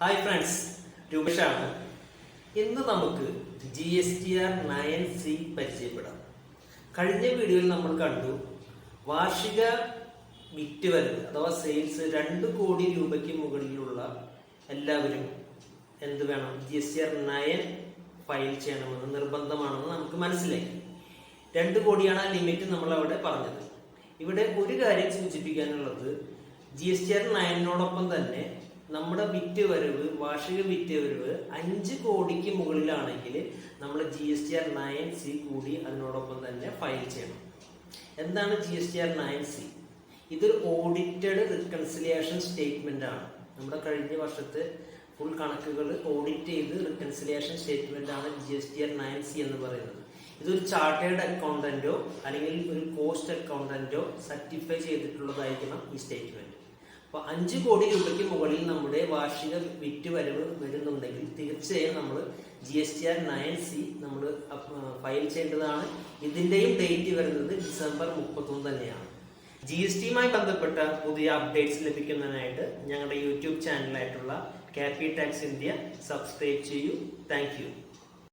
Hi friends രൂപേഷാണ് ഇന്ന് നമുക്ക് G S T R nine C പരിചയപ്പെടാം. കഴിഞ്ഞ വീഡിയോയിൽ നമ്മൾ കണ്ടു വാർഷിക വിറ്റ് വരവ് അഥവാ സെയിൽസ് രണ്ട് കോടി രൂപയ്ക്ക് മുകളിലുള്ള എല്ലാവരും എന്ത് വേണം G S T R nine file ചെയ്യണമെന്ന് നിർബന്ധമാണെന്ന് നമുക്ക് മനസ്സിലായി. രണ്ട് കോടിയാണ് ആ ലിമിറ്റ് നമ്മൾ അവിടെ പറഞ്ഞത്. ഇവിടെ ഒരു കാര്യം സൂചിപ്പിക്കാനുള്ളത് ജി എസ് ടി ആർ നയനോടൊപ്പം തന്നെ നമ്മുടെ വിറ്റ് വരവ് വാർഷിക വിറ്റ് വരവ് അഞ്ച് കോടിക്ക് മുകളിലാണെങ്കിൽ നമ്മൾ G S T R nine C കൂടി അതിനോടൊപ്പം തന്നെ ഫയൽ ചെയ്യണം. എന്താണ് G S T R nine C ഇതൊരു ഓഡിറ്റഡ് റിക്കൺസിലിയേഷൻ സ്റ്റേറ്റ്മെന്റ് ആണ്. നമ്മുടെ കഴിഞ്ഞ വർഷത്തെ ഫുൾ കണക്കുകൾ ഓഡിറ്റ് ചെയ്ത് റിക്കൺസിലിയേഷൻ സ്റ്റേറ്റ്മെന്റ് ആണ് G S T R nine C എന്ന് പറയുന്നത്. ഇതൊരു ചാർട്ടേഡ് അക്കൗണ്ടന്റോ അല്ലെങ്കിൽ ഒരു കോസ്റ്റ് അക്കൗണ്ടന്റോ സർട്ടിഫൈ ചെയ്തിട്ടുള്ളതായിരിക്കണം ഈ സ്റ്റേറ്റ്മെന്റ് അപ്പോൾ അഞ്ച് കോടി രൂപയ്ക്ക് മുകളിൽ നമ്മുടെ വാർഷിക വിറ്റ് വരവ് വരുന്നുണ്ടെങ്കിൽ തീർച്ചയായും നമ്മൾ G S T R nine C നമ്മൾ ഫയൽ ചെയ്യേണ്ടതാണ്. ഇതിന്റെയും ഡേറ്റ് വരുന്നത് ഡിസംബർ മുപ്പത്തൊന്ന് തന്നെയാണ്. ജി എസ് ടിയുമായി ബന്ധപ്പെട്ട പുതിയ അപ്ഡേറ്റ്സ് ലഭിക്കുന്നതിനായിട്ട് ഞങ്ങളുടെ യൂട്യൂബ് ചാനലായിട്ടുള്ള കാപ്പി ടാക്സ് ഇന്ത്യ സബ്സ്ക്രൈബ് ചെയ്യൂ. താങ്ക്